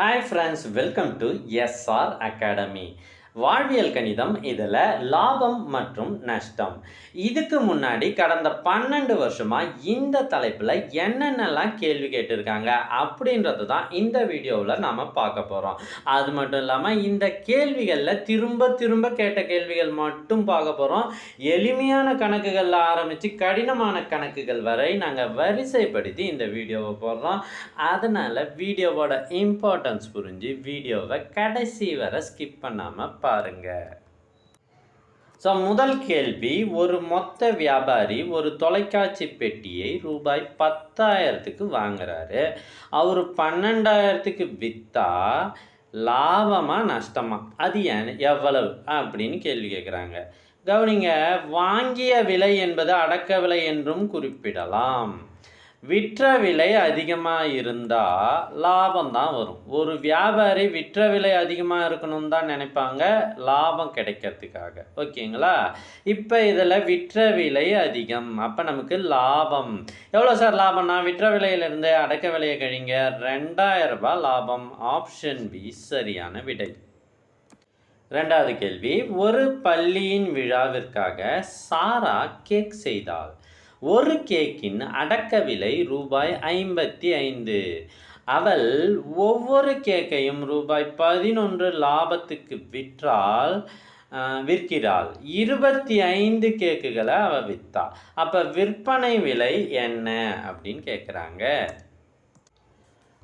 Hi friends, welcome to SR Academy. வாழ்வியல் கணிதம் இதில் லாபம் மற்றும் நஷ்டம். இதுக்கு முன்னாடி கடந்த பன்னெண்டு வருஷமாக இந்த தலைப்பில் என்னென்னலாம் கேள்வி கேட்டிருக்காங்க அப்படின்றது தான் இந்த வீடியோவில் நாம் பார்க்க போகிறோம் அது மட்டும் இல்லாமல் இந்த கேள்விகளில் திரும்ப திரும்ப கேட்ட கேள்விகள் மட்டும் பார்க்க போகிறோம் எளிமையான கணக்குகளில் ஆரம்பித்து கடினமான கணக்குகள் வரை நாங்கள் வரிசைப்படுத்தி இந்த வீடியோவை போடுறோம். அதனால் வீடியோவோட இம்பார்ட்டன்ஸ் புரிஞ்சு வீடியோவை கடைசி வரை ஸ்கிப் பண்ணாமல் பாருங்க. ஸோ முதல் கேள்வி ஒரு மொத்த வியாபாரி ஒரு தொலைக்காட்சி பெட்டியை ரூபாய் பத்தாயிரத்துக்கு வாங்குறாரு. அவர் பன்னெண்டாயிரத்துக்கு விற்றா லாபமா நஷ்டமா? அது ஏன் எவ்வளவு? அப்படின்னு கேள்வி கேட்குறாங்க கவனிங்க வாங்கிய விலை என்பது அடக்க விலை என்றும் குறிப்பிடலாம். விற்ற விலை அதிகமாக இருந்தால் லாபம் தான் வரும். ஒரு வியாபாரி விற்ற விலை அதிகமாக இருக்கணும்னு தான் நினைப்பாங்க. லாபம் கிடைக்கிறதுக்காக. ஓகேங்களா? இப்போ இதில் விற்ற விலை அதிகம். அப்போ நமக்கு லாபம். எவ்வளோ சார் லாபம்னா? விற்ற விலையிலிருந்து அடக்க விலையை கழிங்க. ரெண்டாயிரம் ரூபாய் லாபம். ஆப்ஷன் பி சரியான விடை. ரெண்டாவது கேள்வி. ஒரு பள்ளியின் விழாவிற்காக சாரா கேக் செய்தாள். ஒரு கேக்கின் அடக்க விலை ரூபாய் ஐம்பத்தி ஐந்து. அவள் ஒவ்வொரு கேக்கையும் ரூபாய் பதினொன்று லாபத்துக்கு விற்றால் விற்கிறாள். இருபத்தி ஐந்து கேக்குகளை அவள் விற்றாள் அப்போ விற்பனை விலை என்ன அப்படின்னு கேட்குறாங்க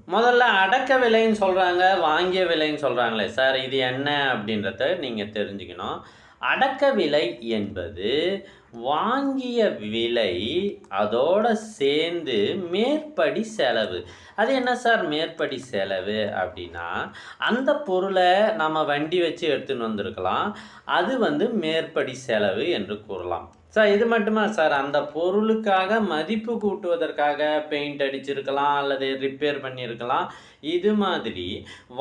முதல்ல அடக்க விலைன்னு சொல்கிறாங்க வாங்கிய விலைன்னு சொல்கிறாங்களே சார் இது என்ன அப்படின்றத நீங்கள் தெரிஞ்சுக்கணும். அடக்க விலை என்பது வாங்கிய விலை அதோட சேர்ந்து மேற்படி செலவு. அது என்ன சார் மேற்படி செலவு அப்படின்னா அந்த பொருளை நம்ம வண்டி வச்சு எடுத்துன்னு வந்திருக்கலாம். அது வந்து மேற்படி செலவு என்று கூறலாம். சார் இது மட்டுமா சார்? அந்த பொருளுக்காக மதிப்பு கூட்டுவதற்காக பெயிண்ட் அடிச்சிருக்கலாம் அல்லது ரிப்பேர் பண்ணியிருக்கலாம். இது மாதிரி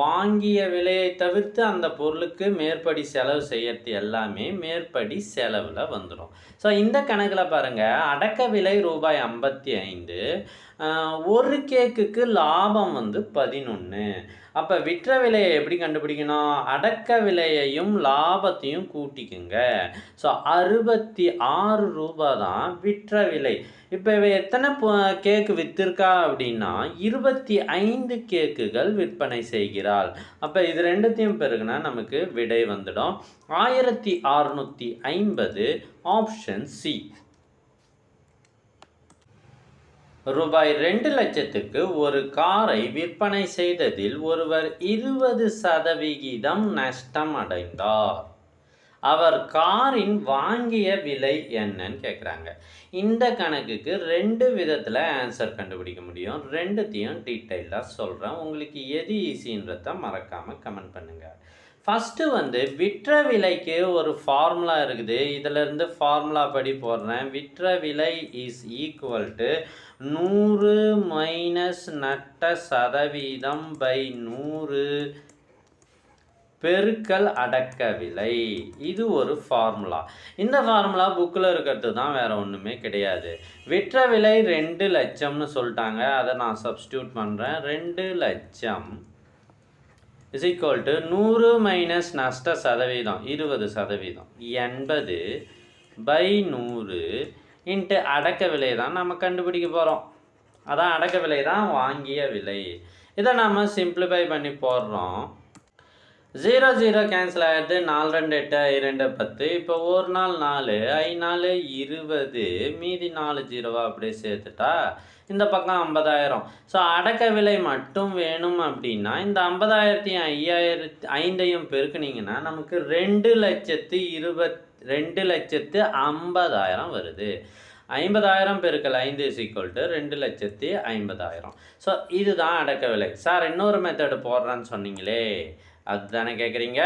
வாங்கிய விலையை தவிர்த்து அந்த பொருளுக்கு மேற்படி செலவு செய்யறது எல்லாமே மேற்படி செலவில் வந்துடும் ஸோ இந்த கணக்கில் பாருங்கள் அடக்க விலை ரூபாய் ஐம்பத்தி ஐந்து ஒரு கேக்குக்கு லாபம் வந்து பதினொன்று அப்போ விற்ற விலையை எப்படி கண்டுபிடிக்கணும்? அடக்க விலையையும் லாபத்தையும் கூட்டிக்குங்க. ஸோ அறுபத்தி ஆறு ரூபா தான் விற்ற விலை. இப்போ இவ எத்தனை கேக்கு விற்றுருக்கா அப்படின்னா இருபத்தி ஐந்து கேக்குகள் விற்பனை செய்கிறாள். அப்போ இது ரெண்டுத்தையும் பிறகுனா நமக்கு விடை வந்துடும். ஆயிரத்தி அறுநூற்றி ஐம்பது ஆப்ஷன் சி ரூபாய் ரெண்டு லட்சத்துக்கு ஒரு காரை விற்பனை செய்ததில் ஒருவர் இருபது சதவிகிதம் நஷ்டம் அடைந்தார். அவர் காரின் வாங்கிய விலை என்னன்னு கேட்குறாங்க இந்த கணக்குக்கு ரெண்டு விதத்தில் ஆன்சர் கண்டுபிடிக்க முடியும். ரெண்டுத்தையும் டீட்டெயிலாக சொல்கிறேன் உங்களுக்கு எது ஈஸின்றத மறக்காமல் கமெண்ட் பண்ணுங்கள் ஃபஸ்ட்டு வந்து விற்ற விலைக்கு ஒரு ஃபார்முலா இருக்குது. இதிலிருந்து ஃபார்முலா படி போடுறேன். விற்ற விலை இஸ் ஈக்குவல் டு நூறு மைனஸ் நட்ட சதவீதம் பை நூறு பெருக்கல் அடக்க விலை இது ஒரு ஃபார்முலா இந்த ஃபார்முலா புக்கில் இருக்கிறது தான் வேறு ஒன்றுமே கிடையாது. விற்ற விலை ரெண்டு லட்சம்னு சொல்லிட்டாங்க. அதை நான் சப்ஸ்டியூட் பண்ணுறேன் ரெண்டு லட்சம் இஸ் ஈக்குவல் டு நூறு மைனஸ் நஷ்ட சதவீதம் இருபது சதவீதம். எண்பது பை நூறு இன்ட்டு அடக்க விலை தான் நம்ம கண்டுபிடிக்க போகிறோம் அதான் அடக்க விலை தான் வாங்கிய விலை. இதை நம்ம சிம்பிளிஃபை பண்ணி போடுறோம். ஜீரோ ஜீரோ கேன்சல் ஆகிடுது நாலு ரெண்டு எட்டு இரண்டு பத்து. இப்போ ஒரு நாள் நாலு ஐ நாலு இருபது. மீதி நாலு ஜீரோவா அப்படியே சேர்த்துட்டா இந்த பக்கம் ஐம்பதாயிரம். ஸோ அடக்க விலை மட்டும் வேணும் அப்படின்னா இந்த ஐம்பதாயிரத்தி ஐயாயிரத்தி ஐந்தையும் பெருக்குனீங்கன்னா நமக்கு ரெண்டு லட்சத்து இருபத் ரெண்டு லட்சத்து ஐம்பதாயிரம் வருது. ஐம்பதாயிரம் பெருக்கல் ஐந்து சீக்வல் டு ரெண்டு லட்சத்தி ஐம்பதாயிரம். ஸோ இதுதான் அடக்க விலை. சார் இன்னொரு மெத்தடு போடுறேன்னு சொன்னீங்களே. அதுதானே கேட்குறீங்க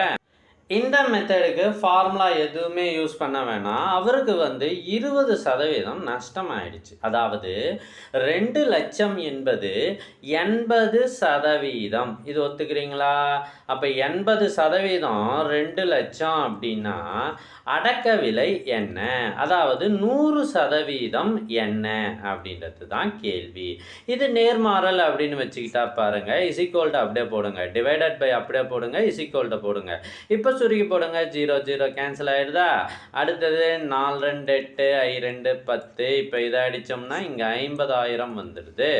இந்த மெத்தடுக்கு ஃபார்முலா எதுவுமே யூஸ் பண்ண வேணாம். அவருக்கு வந்து இருபது சதவீதம் நஷ்டம் ஆயிடுச்சு அதாவது ரெண்டு லட்சம் என்பது எண்பது சதவீதம். இது ஒத்துக்கிறீங்களா? அப்போ எண்பது சதவீதம் ரெண்டு லட்சம் அப்படின்னா அடக்க விலை என்ன? அதாவது நூறு சதவீதம் என்ன அப்படின்றது தான் கேள்வி. இது நேர்மாறல் அப்படின்னு வச்சுக்கிட்டா பாருங்கள் இசிக்கோல்ட்டை அப்படியே போடுங்க. டிவைடட் பை அப்படியே போடுங்க இசிக்கோல்ட்டை போடுங்க. இப்போ சுருக்கி போடுங்க. ஜீரோ ஜீரோ கேன்சல் ஆகிடுதா அடுத்தது நாலு ரெண்டு எட்டு ஐ ரெண்டு பத்து. இப்போ இதை அடித்தோம்னா இங்கே ஐம்பதாயிரம் வந்துடுது.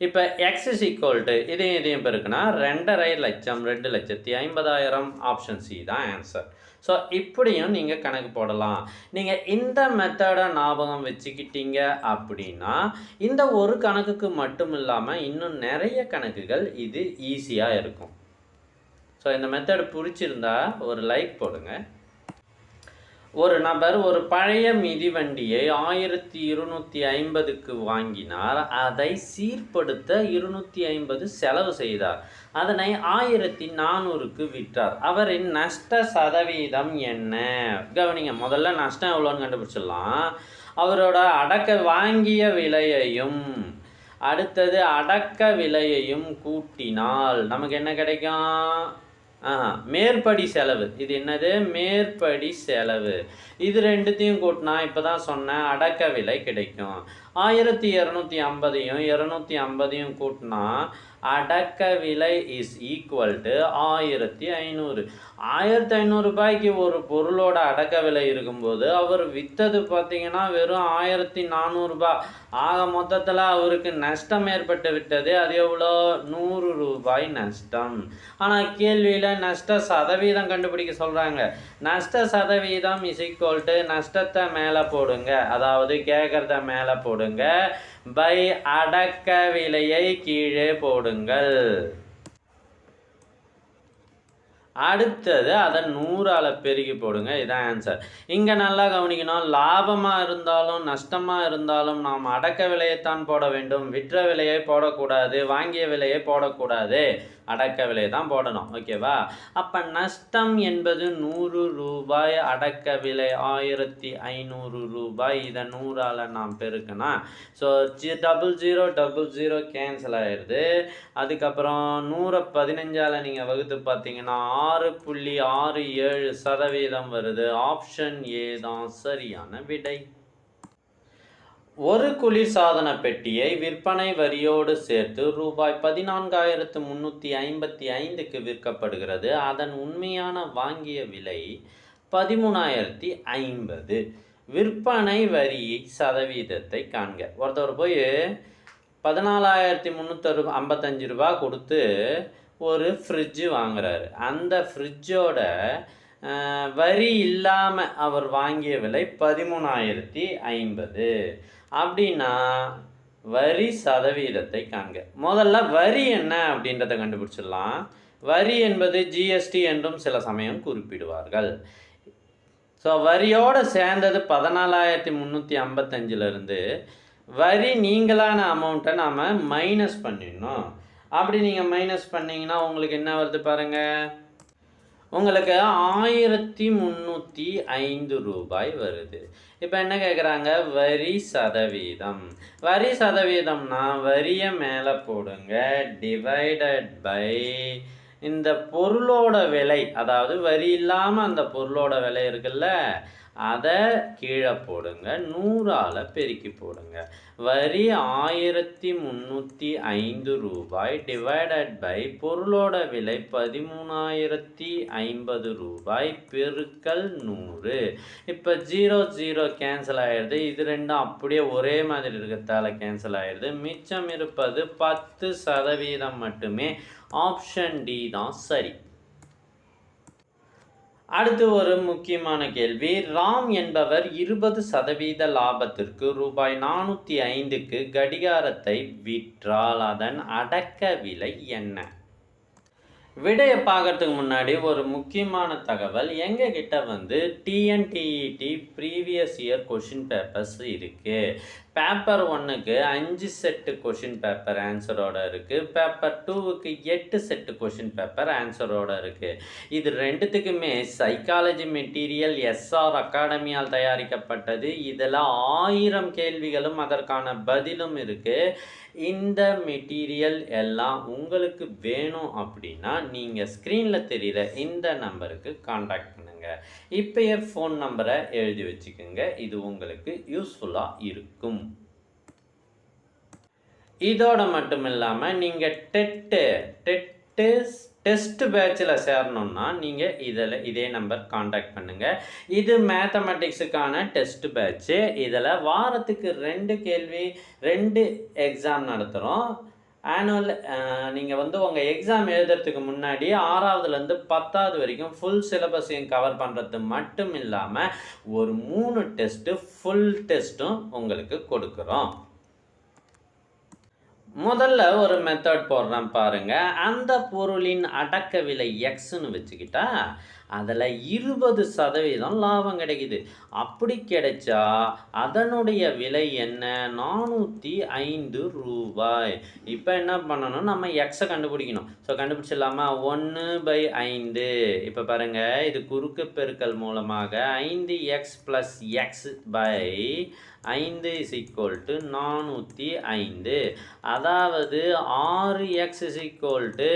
இப்போ எக்ஸ் இஸ் ஈக்குவல் டு இதையும் இதையும் பெருக்குனா ரெண்டரை லட்சம் ரெண்டு லட்சத்தி ஐம்பதாயிரம். ஆப்ஷன் சி தான் ஆன்சர் ஸோ இப்படியும் நீங்கள் கணக்கு போடலாம். நீங்கள் இந்த மெத்தடை ஞாபகம் வச்சுக்கிட்டீங்க அப்படின்னா இந்த ஒரு கணக்குக்கு மட்டும் இல்லாமல் இன்னும் நிறைய கணக்குகள் இது ஈஸியாக இருக்கும். ஸோ இந்த மெத்தடு பிடிச்சிருந்தா ஒரு லைக் போடுங்க. ஒரு நபர் ஒரு பழைய மிதிவண்டியை ஆயிரத்தி இருநூற்றி ஐம்பதுக்கு வாங்கினார். அதை சீர்படுத்த இருநூற்றி ஐம்பது செலவு செய்தார். அதனை ஆயிரத்தி நானூறுக்கு விற்றார். அவரின் நஷ்ட சதவீதம் என்ன? கவனிங்க முதல்ல நஷ்டம் எவ்வளோன்னு கண்டுபிடிச்சிடலாம். அவரோட அடக்க வாங்கிய விலையையும் அடுத்தது அடக்க விலையையும் கூட்டினால் நமக்கு என்ன கிடைக்கும்? மேற்படி செலவு. இது என்னது? மேற்படி செலவு. இது ரெண்டுத்தையும் கூட்டினா இப்போ தான் சொன்னேன் அடக்க விலை கிடைக்கும். ஆயிரத்தி இரநூத்தி ஐம்பதையும் இரநூத்தி ஐம்பதையும் கூட்டினா அடக்க விலை இஸ் ஈக்குவல் டு ஆயிரத்தி ஐநூறு. ஆயிரத்தி ஐநூறுரூபாய்க்கு ஒரு பொருளோட அடக்க விலை இருக்கும்போது அவர் விற்றது பார்த்தீங்கன்னா வெறும் ஆயிரத்தி நானூறுரூபா ஆக மொத்தத்தில் அவருக்கு நஷ்டம் ஏற்பட்டு விட்டது. அது எவ்வளோ? நூறு ரூபாய் நஷ்டம். ஆனால் கேள்வியில் நஷ்ட சதவீதம் கண்டுபிடிக்க சொல்கிறாங்க நஷ்ட சதவீதம் இஸ் ஈக்குவல் டு நஷ்டத்தை மேலே போடுங்க. அதாவது கேட்குறத மேலே போடுங்க. பை அடக்க விலையை கீழே போடுங்கள். அடுத்தது அதை நூறால் பெருகி போடுங்க. இதான் ஆன்சர் இங்கே நல்லா கவனிக்கணும். லாபமாக இருந்தாலும் நஷ்டமாக இருந்தாலும் நாம் அடக்க விலையைத்தான் போட வேண்டும். விற்ற விலையை போடக்கூடாது வாங்கிய விலையை போடக்கூடாது. அடக்க விலை தான் போடணும் ஓகேவா அப்போ நஷ்டம் என்பது நூறு ரூபாய் அடக்க விலை ஆயிரத்தி ஐநூறு ரூபாய். இதை நூறால் நாம் பெருக்கணும் so G double zero double zero cancel ஆயிடுது. அதுக்கப்புறம் நூறை பதினஞ்சால் நீங்கள் வகுத்து பார்த்தீங்கன்னா ஆறு புள்ளி ஆறு ஏழு சதவீதம் வருது. ஆப்ஷன் ஏ தான் சரியான விடை. ஒரு குளிர்சாதன பெட்டியை விற்பனை வரியோடு சேர்த்து ரூபாய் பதினான்காயிரத்து முந்நூற்றி ஐம்பத்தி ஐந்துக்கு விற்கப்படுகிறது. அதன் உண்மையான வாங்கிய விலை பதிமூணாயிரத்தி ஐம்பது. விற்பனை வரி சதவீதத்தை காண்க. ஒருத்தவர் போய் பதினாலாயிரத்தி முந்நூற்றறு ஐம்பத்தஞ்சு ரூபா கொடுத்து ஒரு ஃப்ரிட்ஜு வாங்குறாரு. அந்த ஃப்ரிட்ஜோட வரி இல்லாமல் அவர் வாங்கிய விலை பதிமூணாயிரத்தி ஐம்பது. அப்படின்னா வரி சதவீதத்தை காண்க. முதல்ல வரி என்ன அப்படின்றத கண்டுபிடிச்சிடலாம். வரி என்பது ஜிஎஸ்டி என்றும் சில சமயம் குறிப்பிடுவார்கள். ஸோ வரியோடு சேர்ந்தது பதினாலாயிரத்தி முந்நூற்றி ஐம்பத்தஞ்சிலேருந்து வரி நீங்களான அமௌண்ட்டை நாம் மைனஸ் பண்ணிடணும். அப்படி நீங்கள் மைனஸ் பண்ணிங்கன்னா உங்களுக்கு என்ன வருது பாருங்கள் உங்களுக்கு ஆயிரத்தி முந்நூற்றி ஐந்து ரூபாய் வருது. இப்போ என்ன கேட்குறாங்க வரி சதவீதம். வரி சதவீதம்னா வரியை மேலே போடுங்க. டிவைடட் பை இந்த பொருளோட விலை அதாவது வரி இல்லாமல் அந்த பொருளோட விலை இருக்குல்ல அதை கீழே போடுங்க. நூறால் பெருக்கி போடுங்க. வரி ஆயிரத்தி முந்நூற்றி ஐந்து ரூபாய் டிவைடட் பை பொருளோட விலை பதிமூணாயிரத்தி ஐம்பது ரூபாய் பெருக்கல் நூறு. இப்போ ஜீரோ ஜீரோ கேன்சல் ஆகிடுது இது ரெண்டும் அப்படியே ஒரே மாதிரி இருக்கிறதால கேன்சல் ஆகிடுது மிச்சம் இருப்பது பத்து சதவீதம் மட்டுமே. ஆப்ஷன் டி தான் சரி. அடுத்து ஒரு முக்கியமான கேள்வி. ராம் என்பவர் இருபது சதவீத லாபத்திற்கு ரூபாய் நானூற்றி ஐந்துக்கு கடிகாரத்தை விற்றால் அதன் அடக்க விலை என்ன? விடையை பார்க்கறதுக்கு முன்னாடி ஒரு முக்கியமான தகவல். எங்கள் கிட்ட வந்து TNTET previous year question papers இருக்குது பேப்பர் ஒன்றுக்கு அஞ்சு செட்டு கொஷின் பேப்பர் ஆன்சரோட இருக்குது பேப்பர் டூவுக்கு எட்டு செட்டு கொஷின் பேப்பர் ஆன்சரோட இருக்குது இது ரெண்டுத்துக்குமே சைக்காலஜி மெட்டீரியல் எஸ்ஆர் அகாடமியால் தயாரிக்கப்பட்டது. இதில் ஆயிரம் கேள்விகளும் அதற்கான பதிலும் இருக்குது இந்த மெட்டீரியல் எல்லாம் உங்களுக்கு வேணும் அப்படின்னா நீங்கள் ஸ்க்ரீனில் தெரிகிற இந்த நம்பருக்கு காண்டாக்ட் பண்ணுங்கள் இப்போயே ஃபோன் நம்பரை எழுதி வச்சுக்கோங்க. இது உங்களுக்கு யூஸ்ஃபுல்லாக இருக்கும். இதோட மட்டும் இல்லாமல் நீங்கள் டெட்டு டெட்டு டெஸ்ட் பேட்சில் சேரணும்னா நீங்கள் இதில் இதே நம்பர் காண்டாக்ட் பண்ணுங்கள் இது மேத்தமெட்டிக்ஸுக்கான டெஸ்ட் பேட்ச்சு இதில் வாரத்துக்கு ரெண்டு கேள்வி ரெண்டு எக்ஸாம் நடத்துகிறோம் ஆனுவல் நீங்கள் வந்து உங்கள் எக்ஸாம் எழுதுறதுக்கு முன்னாடி ஆறாவதுலேருந்து பத்தாவது வரைக்கும் ஃபுல் சிலபஸையும் கவர் பண்ணுறது மட்டும் இல்லாமல் ஒரு மூணு டெஸ்ட்டு ஃபுல் டெஸ்ட்டும் உங்களுக்கு கொடுக்குறோம். முதல்ல ஒரு மெத்தட் போடுறேன் பாருங்க. அந்த பொருளின் அடக்க விலை எக்ஸ்னு வச்சுக்கிட்டா அதில் இருபது சதவீதம் லாபம் கிடைக்குது. அப்படி கிடைச்சா அதனுடைய விலை என்ன? நானூற்றி ஐந்து ரூபாய். இப்போ என்ன பண்ணணும்? நம்ம எக்ஸை கண்டுபிடிக்கணும். ஸோ கண்டுபிடிச்சிடலாமா? ஒன்று பை ஐந்து. இப்போ பாருங்கள் இது குறுக்கு பெருக்கல் மூலமாக ஐந்து எக்ஸ் ப்ளஸ் எக்ஸ் பை ஐந்து இஸ் ஈக்குவல் டு நானூற்றி ஐந்து. அதாவது ஆறு எக்ஸ் இஸ் ஈக்குவல் டு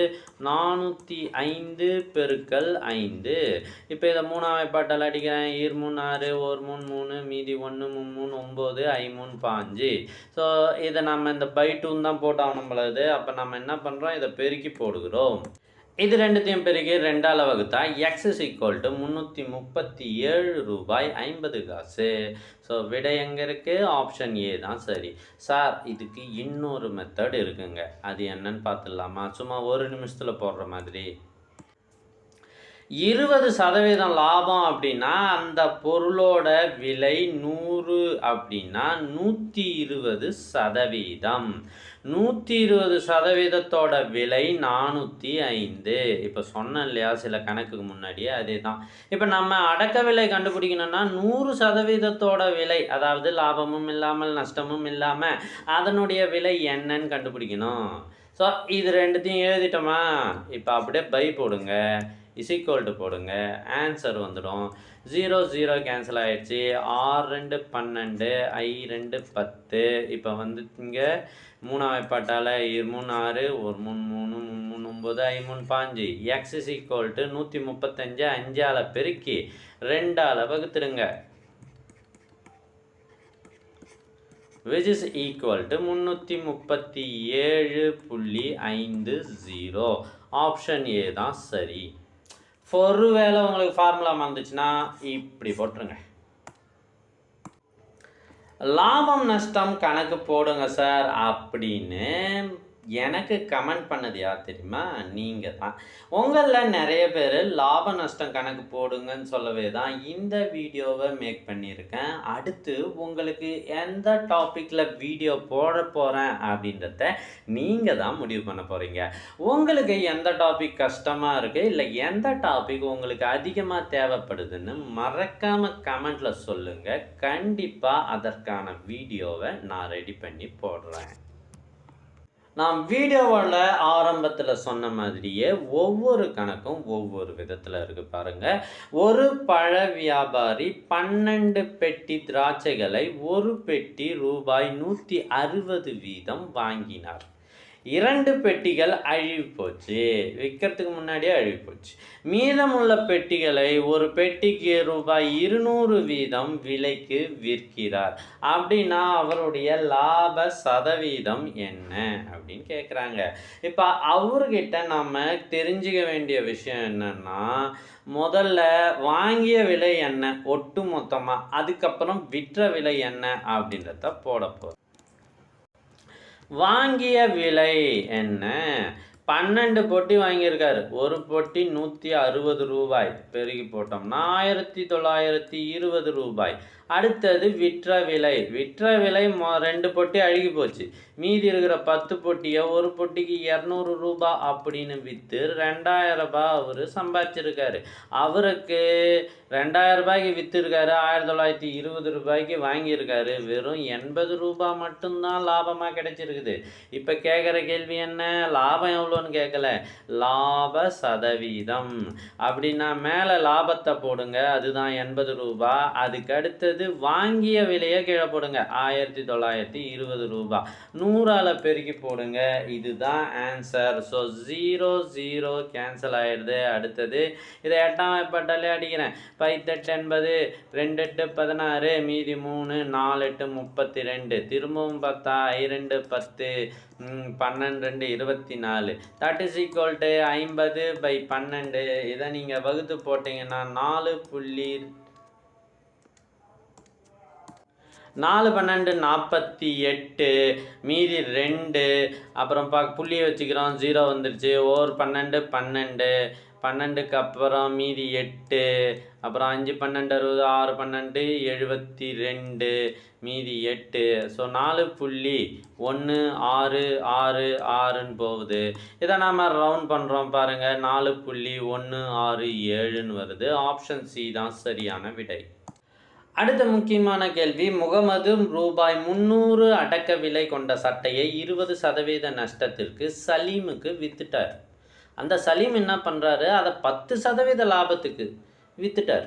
நானூற்றி ஐந்து பெருக்கல் ஐந்து. இப்போ இதை மூணாவது பாட்டால் அடிக்கிறேன். ஈர் மூணு ஆறு ஒரு மூணு மூணு மீதி ஒன்று மூணு மூணு ஒம்பது ஐ மூணு பாஞ்சு. ஸோ இதை நம்ம இந்த பை டூன்னு தான் போட்டாகணும் பொழுது அப்போ நம்ம என்ன பண்ணுறோம் இதை பெருக்கி கொடுக்குறோம். இது ரெண்டுத்தையும் பிறகு ரெண்டால் வகுத்தா எக்ஸ் இஸ் ஈக்குவல் டு முந்நூற்றி முப்பத்தி ஏழு ரூபாய் ஐம்பது காசு. ஸோ விடை எங்கே இருக்குது ஆப்ஷன் ஏ தான் சரி. சார் இதுக்கு இன்னொரு மெத்தட் இருக்குங்க. அது என்னன்னு பார்த்துடலாமா? சும்மா ஒரு நிமிஷத்தில் போடுற மாதிரி. இருபது சதவீதம் லாபம் அப்படின்னா அந்த பொருளோட விலை நூறு அப்படின்னா நூற்றி இருபது சதவீதம். நூற்றி இருபது சதவீதத்தோட விலை நானூற்றி ஐந்து. இப்போ சொன்னேன் இல்லையா சில கணக்குக்கு முன்னாடியே அதே தான் இப்போ நம்ம அடக்க விலை கண்டுபிடிக்கணும்னா நூறு சதவீதத்தோட விலை அதாவது லாபமும் இல்லாமல் நஷ்டமும் இல்லாமல் அதனுடைய விலை என்னன்னு கண்டுபிடிக்கணும். ஸோ இது ரெண்டுத்தையும் எழுதிட்டோமா? இப்போ அப்படியே பை போடுங்க. இசிக்வல்ட்டு போடுங்க. ஆன்சர் வந்துடும். ஜீரோ ஜீரோ கேன்சல் ஆகிடுச்சு ஆறு ரெண்டு பன்னெண்டு ஐ ரெண்டு பத்து. இப்போ வந்து இங்கே மூணாவது பாட்டால் இரு மூணு ஆறு ஒரு மூணு மூணு மூணு மூணு ஒம்பது ஐ மூணு பாஞ்சு. எக்ஸ் இஸ் ஈக்குவல் டு நூற்றி முப்பத்தஞ்சு. அஞ்சால் பெருக்கி ரெண்டால் வகுத்துடுங்க. விச் இஸ் ஈக்குவல் டு முந்நூற்றி முப்பத்தி ஏழு புள்ளி ஐந்து ஜீரோ ஆப்ஷன் ஏ தான் சரி. ஒரு வேளை உங்களுக்கு ஃபார்முலா மறந்துச்சுன்னா இப்படி போட்டுருங்க. லாபம் நஷ்டம் கணக்கு போடுங்க சார் அப்படின்னு எனக்கு கமெண்ட் பண்ணது யார் தெரியுமா? நீங்கள் தான் உங்களில் நிறைய பேர் லாப நஷ்டம் கணக்கு போடுங்கன்னு சொல்லவே தான் இந்த வீடியோவை மேக் பண்ணியிருக்கேன். அடுத்து உங்களுக்கு எந்த டாப்பிக்கில் வீடியோ போட போகிறேன் அப்படின்றத நீங்கள் தான் முடிவு பண்ண போகிறீங்க உங்களுக்கு எந்த டாபிக் கஷ்டமாக இருக்குது இல்லை எந்த டாபிக் உங்களுக்கு அதிகமாக தேவைப்படுதுன்னு மறக்காமல் கமெண்ட்டில் சொல்லுங்கள் கண்டிப்பாக அதற்கான வீடியோவை நான் ரெடி பண்ணி போடுறேன். நான் வீடியோவில் ஆரம்பத்தில் சொன்ன மாதிரியே ஒவ்வொரு கணக்கும் ஒவ்வொரு விதத்தில் இருக்குது பாருங்கள் ஒரு பழ வியாபாரி பன்னெண்டு பெட்டி திராட்சைகளை ஒரு பெட்டி ரூபாய் நூற்றி அறுபது வீதம் வாங்கினார். இரண்டு பெட்டிகள் அழுகி போச்சு விற்கிறதுக்கு முன்னாடியே அழுகி போச்சு மீதமுள்ள பெட்டிகளை ஒரு பெட்டிக்கு ரூபாய் இருநூறு வீதம் விலைக்கு விற்கிறார். அப்படின்னா அவருடைய லாப சதவீதம் என்ன அப்படின்னு கேட்குறாங்க இப்போ அவர்கிட்ட நம்ம தெரிஞ்சுக்க வேண்டிய விஷயம் என்னன்னா முதல்ல வாங்கிய விலை என்ன? ஒட்டு மொத்தமாக அதுக்கப்புறம் விற்ற விலை என்ன? அப்படின்றத போட போகிறோம் வாங்கிய விலை என்ன? பன்னெண்டு பொட்டி வாங்கியிருக்காரு. ஒரு பொட்டி நூற்றி அறுபது ரூபாய். பெருகி போட்டோம்னா ஆயிரத்தி தொள்ளாயிரத்தி இருபது ரூபாய். அடுத்தது விற்ற விலை விற்ற விலை மொ ரெண்டு பொட்டி அழுகி போச்சு. மீதி இருக்கிற பத்து பொட்டியை ஒரு பொட்டிக்கு இரநூறு ரூபா அப்படின்னு விற்று ரெண்டாயிரம் ரூபாய் அவர் சம்பாதிச்சிருக்காரு அவருக்கு ரெண்டாயிரம் ரூபாய்க்கு விற்றுருக்காரு ஆயிரத்தி தொள்ளாயிரத்தி இருபது ரூபாய்க்கு வாங்கியிருக்காரு. வெறும் எண்பது ரூபாய் மட்டும்தான் லாபமாக கிடைச்சிருக்குது. இப்போ கேட்குற கேள்வி என்ன? லாபம் எவ்வளோன்னு கேட்கல லாப சதவீதம். அப்படின்னா மேலே லாபத்தை போடுங்க. அதுதான் எண்பது ரூபா. அதுக்கு அடுத்தது வாங்கிய விலையை கீழே போடுங்க. ஆயிரத்தி தொள்ளாயிரத்தி இருபது ரூபா. நூறால் பெருக்கி போடுங்க. இதுதான் answer so zero zero cancel ஆயிடுது. அடுத்தது இதை எட்டாம் எப்பட்டாலே அடிக்கிறேன். பைத்தெட்டு எண்பது ரெண்டு எட்டு பதினாறு மீதி மூணு நாலு எட்டு முப்பத்தி ரெண்டு திரும்பவும் பார்த்தா இரண்டு பத்து பன்னெண்டு ரெண்டு இருபத்தி நாலு தட் இஸ் ஈக்குவல் டு ஐம்பது பை பன்னெண்டு. இதை நீங்கள் வகுத்து போட்டிங்கன்னா நாலு புள்ளி நாலு பன்னெண்டு நாற்பத்தி எட்டு மீதி ரெண்டு. அப்புறம் பா புள்ளியை வச்சுக்கிறோம். ஜீரோ வந்துருச்சு. ஓர் பன்னெண்டு பன்னெண்டு. பன்னெண்டுக்கு அப்புறம் மீதி எட்டு. அப்புறம் அஞ்சு பன்னெண்டு அறுபது. ஆறு பன்னெண்டு எழுபத்தி ரெண்டு. மீதி எட்டு. ஸோ நாலு புள்ளி ஒன்று ஆறு ஆறு ஆறுன்னு போகுது. இதை நாம் ரவுண்ட் பண்ணுறோம் பாருங்கள் நாலு புள்ளி ஒன்று ஆறு ஏழுன்னு வருது. ஆப்ஷன் சி தான் சரியான விடை. அடுத்த முக்கியமான கேள்வி முகமது ரூபாய் முந்நூறு அடக்க விலை கொண்ட சட்டையை இருபது சதவீத நஷ்டத்திற்கு சலீமுக்கு வித்துட்டார். அந்த சலீம் என்ன பண்ணுறாரு அதை பத்து சதவீத லாபத்துக்கு வித்துட்டார்.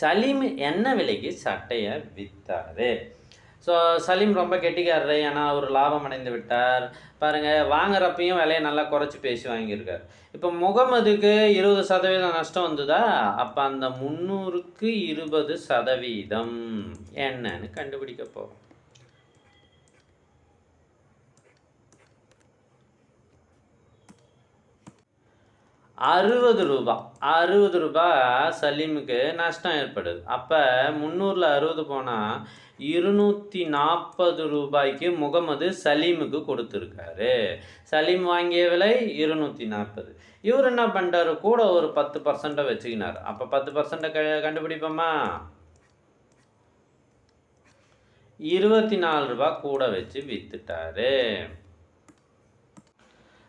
சலீம் என்ன விலைக்கு சட்டையை வித்தாரு? ஸோ சலீம் ரொம்ப கெட்டிக்காரரு. ஏன்னா அவர் லாபம் அடைந்து விட்டார். பாருங்கள் வாங்குறப்பையும் விலையை நல்லா குறைச்சி பேசி வாங்கியிருக்கார். இப்போ முகமதுக்கு இருபது சதவீதம் நஷ்டம் வந்ததா? அப்போ அந்த முந்நூறுக்கு இருபது சதவீதம். என்னன்னு கண்டுபிடிக்க போகிறோம் அறுபது ரூபா. அறுபது ரூபா சலீமுக்கு நஷ்டம் ஏற்படுது. அப்போ முந்நூறில் அறுபது போனால் இருநூற்றி நாற்பது ரூபாய்க்கு முகமது சலீமுக்கு கொடுத்துருக்காரு. சலீம் வாங்கிய விலை இருநூற்றி நாற்பது இவர் என்ன பண்ணிட்டாரு கூட ஒரு பத்து பர்சண்ட்டை வச்சுக்கினார். அப்போ பத்து பர்சண்ட்டை க கண்டுபிடிப்போமா? இருபத்தி நாலு ரூபாய் கூட வச்சு விற்றுட்டாரு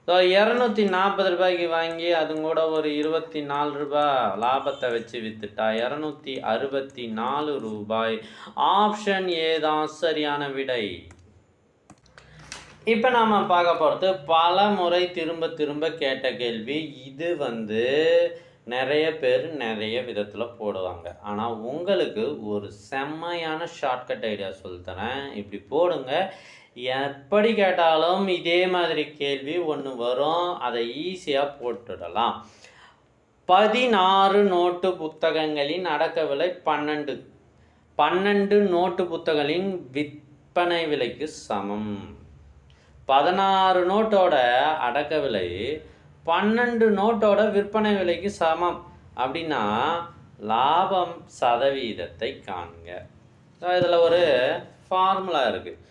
ஸோ இரநூத்தி நாற்பது ரூபாய்க்கு வாங்கி அது கூட ஒரு இருபத்தி நாலு ரூபாய் லாபத்தை வச்சு வித்துட்டா இரநூத்தி அறுபத்தி நாலு ரூபாய் ஆப்ஷன் ஏதான் சரியான விடை. இப்போ நாம் பார்க்க போகிறது பல முறை திரும்ப திரும்ப கேட்ட கேள்வி. இது வந்து நிறைய பேர் நிறைய விதத்தில் போடுவாங்க. ஆனால் உங்களுக்கு ஒரு செம்மையான ஷார்ட்கட் ஐடியா சொல்லித்தரேன் இப்படி போடுங்க. எப்படி கேட்டாலும் இதே மாதிரி கேள்வி ஒன்று வரும். அதை ஈஸியாக போட்டுடலாம். பதினாறு நோட்டு புத்தகங்களின் அடக்க விலை பன்னெண்டு. பன்னெண்டு நோட்டு புத்தகங்களின் விற்பனை விலைக்கு சமம். பதினாறு நோட்டோட அடக்க விலை பன்னெண்டு நோட்டோட விற்பனை விலைக்கு சமம். அப்படின்னா லாபம் சதவீதத்தை காண்க. இதில் ஒரு ஃபார்முலா இருக்குது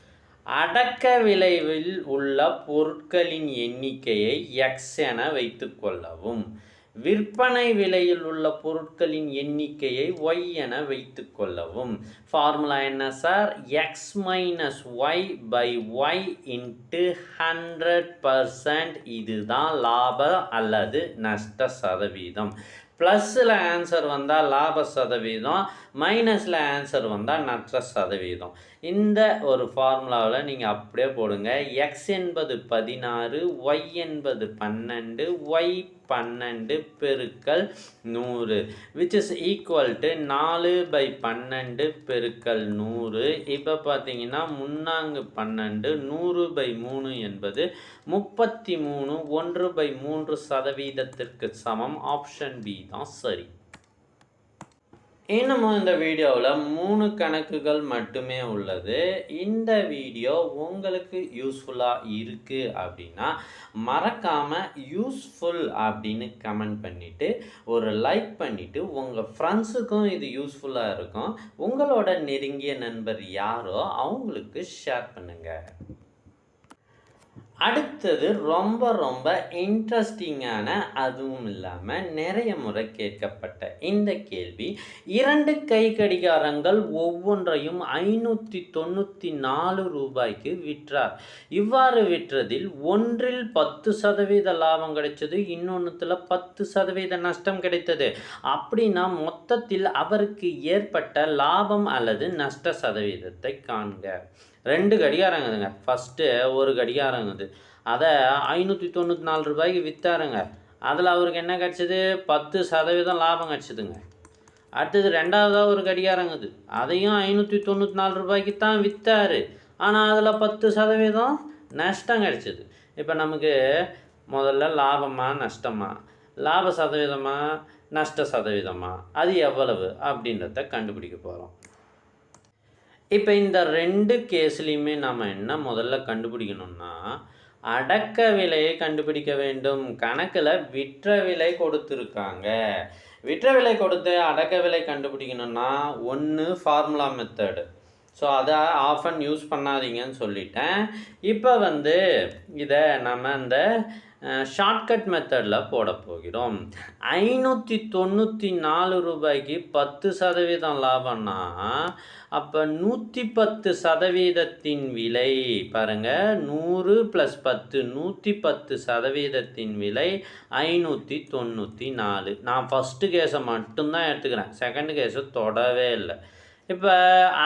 அடக்க விளைவில் உள்ள பொருட்களின் எண்ணிக்கையை எக்ஸ் என வைத்துக்கொள்ளவும் விற்பனை விலையில் உள்ள பொருட்களின் எண்ணிக்கையை ஒய் என வைத்துக்கொள்ளவும் ஃபார்முலா என்ன sir x minus y by y into hundred percent இதுதான் லாப அல்லது நஷ்ட சதவீதம். ப்ளஸ்ஸில் ஆன்சர் வந்தால் லாப சதவீதம் மைனஸில் ஆன்சர் வந்தால் நஷ்ட சதவீதம். இந்த ஒரு ஃபார்முலாவில் நீங்கள் அப்படியே போடுங்க. எக்ஸ் என்பது பதினாறு ஒய் என்பது பன்னெண்டு ஒய் பன்னெண்டு பெருக்கல் நூறு விச் இஸ் ஈக்குவல் டு நாலு பை பன்னெண்டு பெருக்கல் நூறு. இப்போ பார்த்தீங்கன்னா முன்னாங்கு பன்னெண்டு நூறு பை மூணு என்பது முப்பத்தி மூணு ஒன்று பை மூன்று சதவீதத்திற்கு சமம். ஆப்ஷன் பி தான் சரி. இன்னமும் இந்த வீடியோவில் மூணு கணக்குகள் மட்டுமே உள்ளது. இந்த வீடியோ உங்களுக்கு யூஸ்ஃபுல்லாக இருக்குது அப்படின்னா மறக்காமல் யூஸ்ஃபுல் அப்படின்னு கமெண்ட் பண்ணிவிட்டு ஒரு லைக் பண்ணிவிட்டு உங்கள் ஃப்ரெண்ட்ஸுக்கும் இது யூஸ்ஃபுல்லாக இருக்கும். உங்களோட நெருங்கிய நண்பர் யாரோ அவங்களுக்கு ஷேர் பண்ணுங்கள் அடுத்தது ரொம்ப ரொம்ப இன்ட்ரெஸ்டிங்கான அதுவும் இல்லாமல் நிறைய முறை கேட்கப்பட்ட இந்த கேள்வி. இரண்டு கை கடிகாரங்கள் ஒவ்வொன்றையும் ஐநூற்றி தொண்ணூற்றி நாலு ரூபாய்க்கு விற்றார். இவ்வாறு விற்றதில் ஒன்றில் பத்து சதவீத லாபம் கிடைச்சது இன்னொன்றுத்தில் பத்து சதவீத நஷ்டம் கிடைத்தது. அப்படின்னா மொத்தத்தில் அவருக்கு ஏற்பட்ட லாபம் அல்லது நஷ்ட சதவீதத்தை காண்க. ரெண்டு கடிகாரங்குதுங்க ஃபஸ்ட்டு ஒரு கடிகாரங்குது அதை ஐநூற்றி தொண்ணூற்றி நாலு ரூபாய்க்கு விற்றாருங்க அதில் அவருக்கு என்ன கிடச்சிது? பத்து சதவீதம் லாபம் கிடச்சிதுங்க. அடுத்தது ரெண்டாவதாக ஒரு கடிகாரங்குது அதையும் ஐநூற்றி தொண்ணூற்றி நாலு ரூபாய்க்கு தான் விற்றாரு ஆனால் அதில் பத்து சதவீதம் நஷ்டம் கிடச்சிது. இப்போ நமக்கு முதல்ல லாபமா நஷ்டமா? லாப சதவீதமா நஷ்ட சதவீதமா? அது எவ்வளவு அப்படின்றத கண்டுபிடிக்க போகிறோம் இப்போ இந்த ரெண்டு கேஸ்லேயுமே நாம் என்ன முதல்ல கண்டுபிடிக்கணும்னா அடக்க விலையை கண்டுபிடிக்க வேண்டும். கணக்கில் விற்ற விலை கொடுத்துருக்காங்க. விற்ற விலை கொடுத்து அடக்க விலை கண்டுபிடிக்கணும்னா ஒன்று ஃபார்முலா மெத்தடு ஸோ அதை ஆஃபன் யூஸ் பண்ணாதீங்கன்னு சொல்லிட்டேன். இப்போ வந்து இதை நம்ம அந்த ஷார்ட்கட் மெத்தடில் போட போகிறோம். ஐநூற்றி தொண்ணூற்றி நாலு ரூபாய்க்கு பத்து சதவீதம் லாபம்னா அப்போ நூற்றி பத்து சதவீதத்தின் விலை பாருங்கள் நூறு ப்ளஸ் பத்து நூற்றி பத்து சதவீதத்தின் விலை ஐநூற்றி தொண்ணூற்றி நாலு. நான் ஃபஸ்ட்டு கேஸை மட்டும்தான் எடுத்துக்கிறேன். செகண்ட் கேஸை தொடவே இல்லை. இப்போ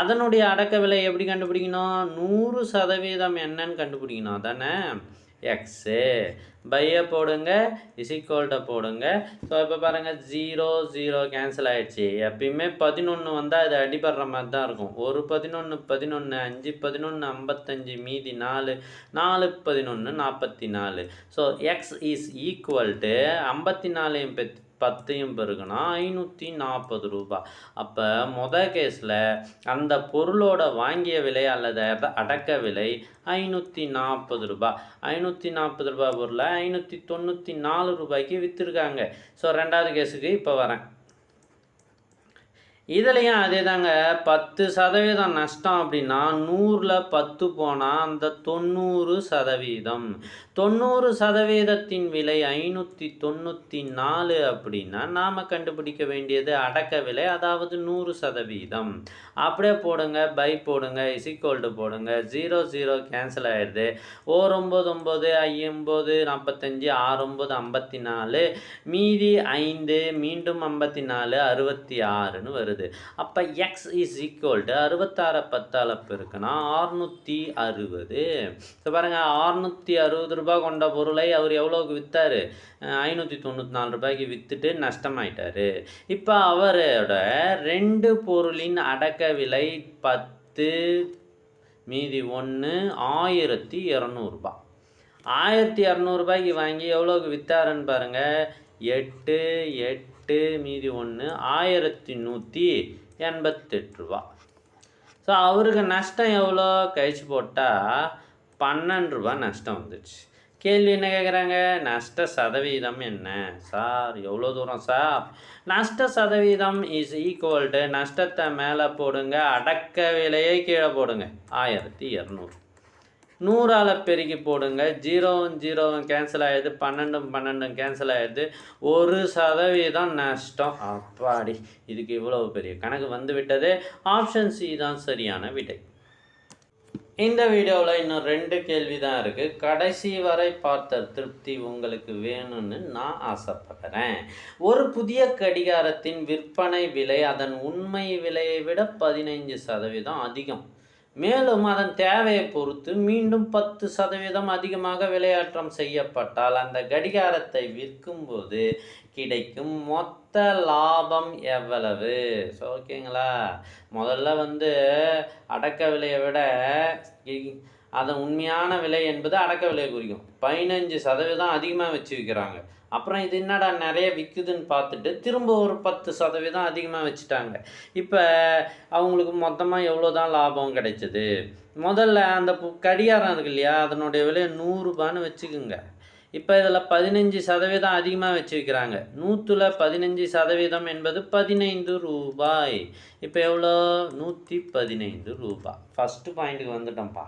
அதனுடைய அடக்க விலை எப்படி கண்டுபிடிக்கணும்? நூறு சதவீதம் என்னன்னு கண்டுபிடிக்கணும் தானே எக்ஸு பையை போடுங்க இசிக்கோல்ட்டை போடுங்க. ஸோ இப்போ பாருங்கள் ஜீரோ ஜீரோ கேன்சல் ஆகிடுச்சி எப்பயுமே பதினொன்று வந்தால் அது அடிபடுற மாதிரி தான் இருக்கும். ஒரு பதினொன்று பதினொன்று அஞ்சு பதினொன்று ஐம்பத்தஞ்சு மீதி நாலு நாலு பதினொன்று நாற்பத்தி நாலு. So x is equal to ஐம்பத்தி நாலையும் பெத் பத்தையும் பெருகுனா ஐநூற்றி நாற்பது ரூபா. அப்போ மொதல் கேஸில் அந்த பொருளோட வாங்கிய விலை அல்லது அடக்க விலை ஐநூற்றி நாற்பது ரூபாய் ஐநூற்றி நாற்பது ரூபாய் பொருளை ஐநூற்றி தொண்ணூற்றி நாலு ரூபாய்க்கு விற்றுருக்காங்க ஸோ ரெண்டாவது கேஸுக்கு இப்போ வரேன். இதுலேயும் அதே தாங்க பத்து சதவீதம் நஷ்டம் அப்படின்னா நூறில் பத்து போனால் அந்த தொண்ணூறு சதவீதம். தொண்ணூறு சதவீதத்தின் விலை ஐநூற்றி தொண்ணூற்றி நாலு அப்படின்னா நாம் கண்டுபிடிக்க வேண்டியது அடக்க விலை அதாவது நூறு சதவீதம். அப்படியே போடுங்க பை போடுங்க இசிக்கோல்டு போடுங்க. ஜீரோ ஜீரோ கேன்சல் ஆயிடுது. ஓர் ஒம்பது ஒம்பது ஐம்பது நாற்பத்தஞ்சு ஆறு ஒம்பது ஐம்பத்தி நாலு மீதி ஐந்து மீண்டும் ஐம்பத்தி நாலு அறுபத்தி ஆறுன்னு வருது. அப்போ எக்ஸ் இஸ் ஈக்குவல் டு அறுபத்தாறு பத்தால் பெருக்குன்னா அறுநூற்றி அறுபது. ஸோ பாருங்கள் அறுநூற்றி அறுபது ரூபாய் கொண்ட பொருளை அவர் எவ்வளோக்கு விற்றாரு ஐநூற்றி தொண்ணூற்றி நாலு ரூபாய்க்கு விற்றுட்டு நஷ்டமாயிட்டாரு. இப்போ அவரோட ரெண்டு பொருளின் அடக்க விலை பத்து மீதி ஒன்று ஆயிரத்தி இரநூறுபா ஆயிரத்தி இரநூறுபாய்க்கு வாங்கி எவ்வளோக்கு விற்றாருன்னு பாருங்கள் எட்டு எட்டு எட்டு மீதி ஒன்று ஆயிரத்தி நூற்றி எண்பத்தெட்டு ரூபா. ஸோ அவருக்கு நஷ்டம் எவ்வளோ? கழிச்சு போட்டால் பன்னெண்டு ரூபா நஷ்டம் வந்துடுச்சு கேள்வி என்ன கேட்குறாங்க நஷ்ட சதவீதம் என்ன? சார் எவ்வளோ தூரம் சார்? நஷ்ட சதவீதம் இஸ் ஈக்குவல்டு நஷ்டத்தை மேலே போடுங்க அடக்க விலையை கீழே போடுங்க. ஆயிரத்தி இரநூறு. நூறால் பெருக்கி போடுங்க. ஜீரோவும் ஜீரோவும் கேன்சல் ஆகிடுது பன்னெண்டும் பன்னெண்டும் கேன்சல் ஆகிடுது ஒரு சதவீதம் நஷ்டம். அப்பாடி இதுக்கு இவ்வளவு பெரிய கணக்கு வந்து விட்டது. ஆப்ஷன் சி தான் சரியான விடை. இந்த வீடியோவில் இன்னும் ரெண்டு கேள்வி தான் இருக்குது கடைசி வரை பார்த்த திருப்தி உங்களுக்கு வேணும்னு நான் ஆசைப்படுறேன். ஒரு புதிய கடிகாரத்தின் விற்பனை விலை அதன் உண்மை விலையை விட பதினைஞ்சு சதவீதம் அதிகம். மேலும் அதன் தேவையை பொறுத்து மீண்டும் பத்து சதவீதம் அதிகமாக விலையாற்றம் செய்யப்பட்டால் அந்த கடிகாரத்தை விற்கும்போது கிடைக்கும் மொத்த லாபம் எவ்வளவு? ஸோ ஓகேங்களா முதல்ல வந்து அடக்க விலையை விட அதன் உண்மையான விலை என்பது அடக்க விலையை குறிக்கும். பதினஞ்சு சதவீதம் அதிகமாக வச்சு விற்கிறாங்க அப்புறம் இது என்னடா நிறைய விற்குதுன்னு பார்த்துட்டு திரும்ப ஒரு பத்து சதவீதம் அதிகமாக வச்சுட்டாங்க. இப்போ அவங்களுக்கு மொத்தமாக எவ்வளோ தான் லாபம் கிடைச்சிது? முதல்ல அந்த கடிகாரம் இருக்கு இல்லையா? அதனுடைய விலையை நூறுரூபான்னு வச்சுக்கோங்க. இப்போ இதில் பதினஞ்சு சதவீதம் அதிகமாக வச்சு வைக்கிறாங்க நூற்றில் பதினஞ்சு சதவீதம் என்பது பதினைந்து ரூபாய். இப்போ எவ்வளோ? நூற்றி பதினைந்து ரூபாய் ஃபஸ்ட்டு பாயிண்ட்டுக்கு வந்துட்டோம்ப்பா.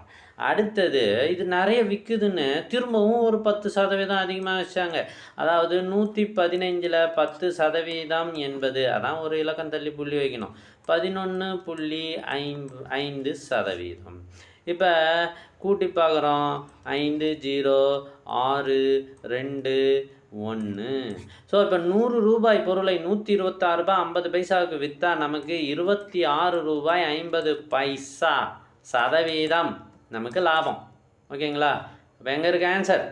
அடுத்தது இது நிறைய விற்குதுன்னு திரும்பவும் ஒரு பத்து சதவீதம் அதிகமாக வச்சாங்க. அதாவது நூற்றி பதினைஞ்சில் பத்து சதவீதம் என்பது அதான் ஒரு இலக்கம் தள்ளி புள்ளி வைக்கணும். பதினொன்று புள்ளி ஐந்து ஐந்து சதவீதம். இப்போ கூட்டி பார்க்குறோம் ஐந்து ஜீரோ ஆறு ரெண்டு ஒன்று ஸோ இப்போ நூறு ரூபாய் பொருளை நூற்றி இருபத்தாறு ரூபாய் ஐம்பது பைசாவுக்கு விற்றா நமக்கு இருபத்தி ஆறு ரூபாய் ஐம்பது பைசா சதவீதம் நமக்கு லாபம். ஓகேங்களா இப்போ எங்கே இருக்க ஆன்சர்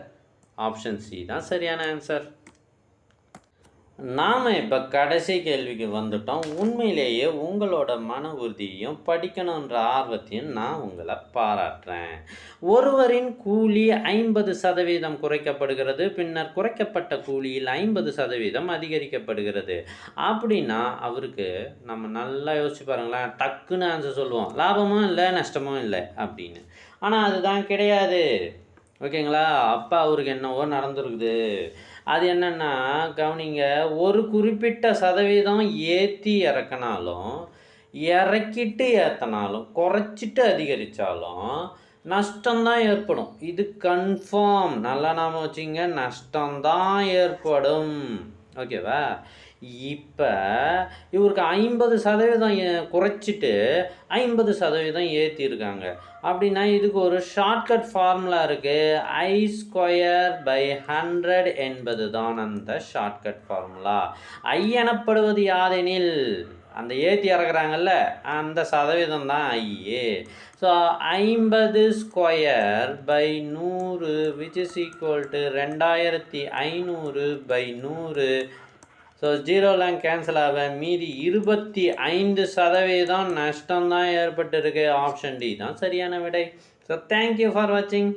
ஆப்ஷன் சி தான் சரியான ஆன்சர் நாம் இப்போ கடைசி கேள்விக்கு வந்துட்டோம். உண்மையிலேயே உங்களோட மன உறுதியையும் படிக்கணுன்ற ஆர்வத்தையும் நான் உங்களை பாராட்டுறேன். ஒருவரின் கூலி ஐம்பது சதவீதம் குறைக்கப்படுகிறது. பின்னர் குறைக்கப்பட்ட கூலியில் ஐம்பது சதவீதம் அதிகரிக்கப்படுகிறது. அப்படின்னா அவருக்கு நம்ம நல்லா யோசிச்சு பாருங்களேன். டக்குன்னு ஆன்சர் சொல்லுவோம். லாபமும் இல்லை நஷ்டமும் இல்லை அப்படின்னு. ஆனால் அதுதான் கிடையாது. ஓகேங்களா? அப்போ அவருக்கு என்னவோ நடந்துருக்குது. அது என்னென்னா கவனிங்க ஒரு குறிப்பிட்ட சதவீதம் ஏற்றி இறக்கினாலும் இறக்கிட்டு ஏற்றினாலும் குறைச்சிட்டு அதிகரித்தாலும் நஷ்டம்தான் ஏற்படும். இது கன்ஃபார்ம் நல்லா நாம வச்சுங்க நஷ்டம்தான் ஏற்படும். ஓகேவா இப்போ இவருக்கு ஐம்பது சதவீதம் குறைச்சிட்டு ஐம்பது சதவீதம் ஏற்றிருக்காங்க அப்படின்னா இதுக்கு ஒரு ஷார்ட்கட் ஃபார்முலா இருக்குது ஐ ஸ்கொயர் பை ஹண்ட்ரட் என்பது தான் அந்த ஷார்ட்கட் ஃபார்முலா ஐ எனப்படுவது யாதெனில் அந்த ஏற்றி இறக்குறாங்கல்ல அந்த சதவீதம் தான் ஐயே ஸோ ஐம்பது ஸ்கொயர் பை நூறு விச் இஸ் ஈக்குவல் டு ரெண்டாயிரத்தி ஐநூறு பை நூறு ஸோ ஜீரோலாம் கேன்சல் ஆக மீதி இருபத்தி ஐந்து சதவீதம் நஷ்டம் தான் ஏற்பட்டிருக்கு. ஆப்ஷன் டி தான் சரியான விடை. ஸோ தேங்க்யூ ஃபார் வாட்சிங்